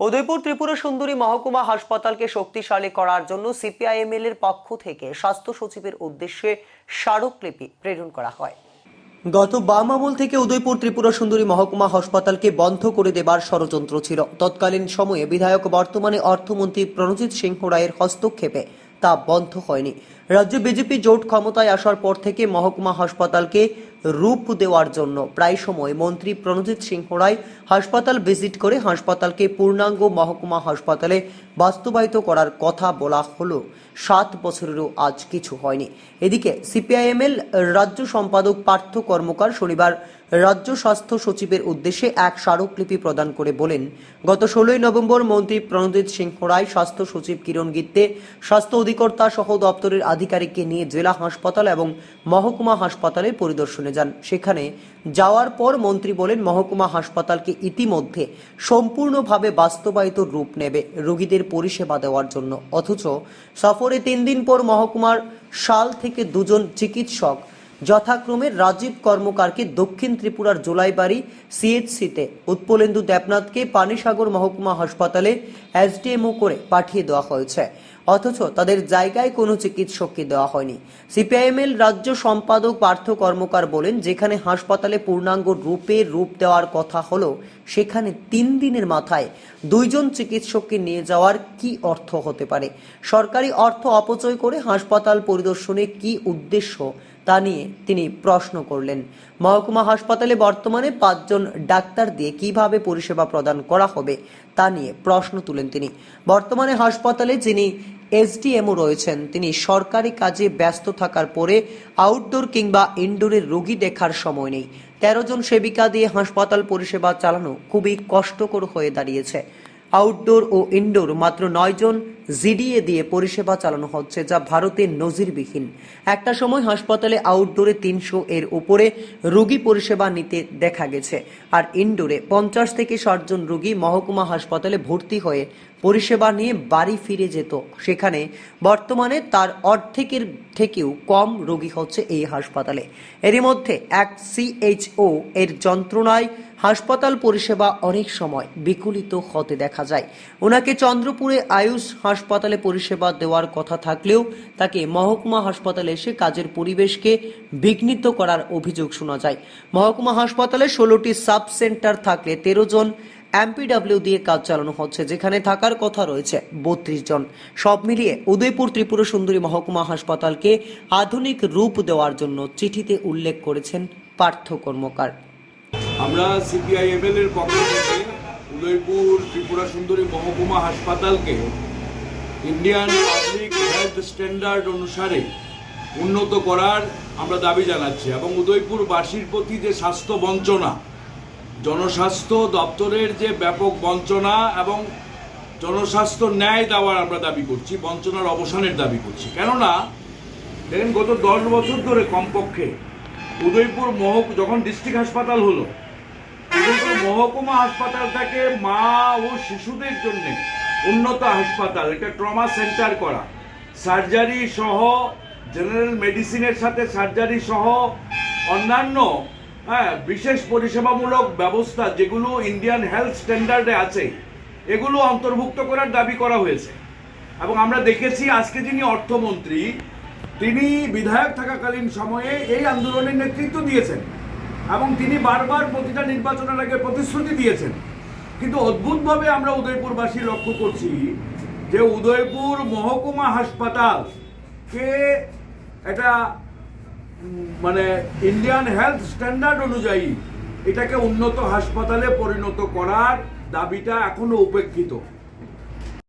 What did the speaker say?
উদয়পুর ত্রিপুরা সুন্দরী মহকুমা হাসপাতালকে শক্তিশালী করার জন্য সিপিআইএমএল এর পক্ষ থেকে স্বাস্থ্য সচিবের উদ্দেশ্যে স্মারকলিপি প্রেরণ করা হয়। গত বাম আমল থেকে উদয়পুর ত্রিপুরা সুন্দরী মহকুমা হাসপাতালকে বন্ধ করে দেবার ষড়যন্ত্র ছিল। তৎকালীন সময়ে বিধায়ক বর্তমানে অর্থমন্ত্রী প্রণজিৎ সিংহ রায়ের হস্তক্ষেপে তা বন্ধ হয়নি। রাজ্য বিজেপি জোট ক্ষমতায় আসার পর থেকে মহকুমা হাসপাতালকে রূপ দেওয়ার জন্য। প্রায় সময় মন্ত্রী প্রণজিৎ সিংহ রায় হাসপাতাল ভিজিট করে হাসপাতালকে পূর্ণাঙ্গ মহকুমা হাসপাতালে বাস্তবায়িত করার কথা বলা হলো। সাত বছরেরও আজ কিছু হয়নি। এদিকে সিপিআইএমএল রাজ্য সম্পাদক পার্থ কর্মকার শনিবার রাজ্য স্বাস্থ্য সচিবের উদ্দেশ্যে এক স্মারকলিপি প্রদান করে বলেন, গত ষোলোই নভেম্বর মন্ত্রী প্রণজিৎ সিংহ রায়, স্বাস্থ্য সচিব কিরণ গিত্তে, স্বাস্থ্য অধিকর্তা সহ দপ্তরের আধিকারিককে নিয়ে জেলা হাসপাতাল এবং মহকুমা হাসপাতালে পরিদর্শনে যান। সেখানে যাওয়ার পর মন্ত্রী বলেন, মহকুমা হাসপাতালকে ইতিমধ্যে সম্পূর্ণভাবে বাস্তবায়িত রূপ নেবে রোগীদের পরিষেবা দেওয়ার জন্য। অথচ সফরে তিন দিন পর মহকুমার সাল থেকে দুজন চিকিৎসক যথাক্রমে রাজীব কর্মকারকে দক্ষিণ ত্রিপুরার জোলাইবাড়ি সিএইচসিতে, উৎপলেন্দু দেবনাথকে পানিসাগর মহকুমা হাসপাতালে এসডিএমও করে পাঠিয়ে দেওয়া হয়েছে। অথচ তাদের জায়গায় কোনো চিকিৎসককে দেওয়া হয়নি। সিপিআইএমএল রাজ্য সম্পাদক পার্থ কর্মকার বলেন, যেখানে হাসপাতালে পূর্ণাঙ্গ রূপে রূপ দেওয়ার কথা হলো, সেখানে তিন দিনের মাথায় দুইজন চিকিৎসককে নিয়ে যাওয়ার কি অর্থ হতে পারে? সরকারি অর্থ অপচয় করে হাসপাতাল পরিদর্শনে কি উদ্দেশ্য? তা নিয়ে তিনি প্রশ্ন করলেন। মহকুমা হাসপাতালে বর্তমানে পাঁচজন ডাক্তার দিয়ে কীভাবে পরিষেবা প্রদান করা হবে, তা নিয়ে প্রশ্ন তুলেন তিনি। বর্তমানে হাসপাতালে যিনি এসডিএমও রয়েছেন। তিনি সরকারি কাজে ব্যস্ত থাকার পরে আউটডোর কিংবা ইনডোরের রোগী দেখার সময় নেই। তেরো জন সেবিকা দিয়ে হাসপাতাল পরিষেবা চালানো খুবই কষ্টকর হয়ে দাঁড়িয়েছে। আউটডোর ও ইনডোর মাত্র নয় জন জিডিএ দিয়ে পরিষেবা চালানো হচ্ছে, যা ভারতের নজিরবিহীন। একটা সময় হাসপাতালে আউটডোরে তিনশো এর উপরে রোগী পরিষেবা নিতে দেখা গেছে, আর ইনডোরে পঞ্চাশ থেকে ষাট জন রোগী মহকুমা হাসপাতালে ভর্তি হয়ে পরিষেবা নিয়ে বাড়ি ফিরে যেত। সেখানে বর্তমানে তার অর্ধেকের থেকেও কম রোগী হচ্ছে এই হাসপাতালে। এরই মধ্যে এক সিএইচও এর যন্ত্রণায় হাসপাতাল পরিষেবা অনেক সময় বিকলিত হতে দেখা যায়। ওনাকে চন্দ্রপুরে আয়ুষ হাসপাতালে পরিষেবা দেওয়ার কথা থাকলেও তাকে মহকুমা হাসপাতালে এসে কাজের পরিবেশকে বিঘ্নিত করার অভিযোগ শোনা যায়। মহকুমা হাসপাতালে ষোলোটি সাব সেন্টার থাকলে তেরো জন এমপিডাব্লিউ দিয়ে কাজ চালানো হচ্ছে, যেখানে থাকার কথা রয়েছে বত্রিশ জন। সব মিলিয়ে উদয়পুর ত্রিপুরা সুন্দরী মহকুমা হাসপাতালকে আধুনিক রূপ দেওয়ার জন্য চিঠিতে উল্লেখ করেছেন পার্থ কর্মকার। আমরা সিপিআইএমএল এর পক্ষ থেকে উদয়পুর ত্রিপুরা সুন্দরী মহকুমা হাসপাতালকে ইন্ডিয়ান পাবলিক হেলথ স্ট্যান্ডার্ড অনুসারে উন্নত করার আমরা দাবি জানাচ্ছি এবং উদয়পুরবাসীর প্রতি যে স্বাস্থ্য বঞ্চনা জনস্বাস্থ্য দপ্তরের যে ব্যাপক বঞ্চনা এবং জনস্বাস্থ্য ন্যায় দেওয়ার আমরা দাবি করছি, বঞ্চনার অবসানের দাবি করছি। কেননা, দেখেন গত দশ বছর ধরে কমপক্ষে উদয়পুর মহক যখন ডিস্ট্রিক্ট হাসপাতাল হলো, উদয়পুর মহকুমা হাসপাতালটাকে মা ও শিশুদের জন্য উন্নত হাসপাতাল একটা ট্রমা সেন্টার করা। সার্জারি সহ, জেনারেল মেডিসিনের সাথে সার্জারি সহ অন্যান্য হ্যাঁ বিশেষ পরিষেবামূলক ব্যবস্থা যেগুলো ইন্ডিয়ান হেলথ স্ট্যান্ডার্ডে আছে, এগুলো অন্তর্ভুক্ত করার দাবি করা হয়েছে। এবং আমরা দেখেছি আজকে যিনি অর্থমন্ত্রী, তিনি বিধায়ক থাকাকালীন সময়ে এই আন্দোলনের নেতৃত্ব দিয়েছেন এবং তিনি বারবার প্রতিটা নির্বাচনের আগে প্রতিশ্রুতি দিয়েছেন। কিন্তু অদ্ভুতভাবে আমরা উদয়পুরবাসী লক্ষ্য করছি যে উদয়পুর মহকুমা হাসপাতালকে এটা মানে ইন্ডিয়ান হেলথ স্ট্যান্ডার্ড অনুযায়ী এটাকে উন্নত হাসপাতালে পরিণত করার দাবিটা এখনও উপেক্ষিত।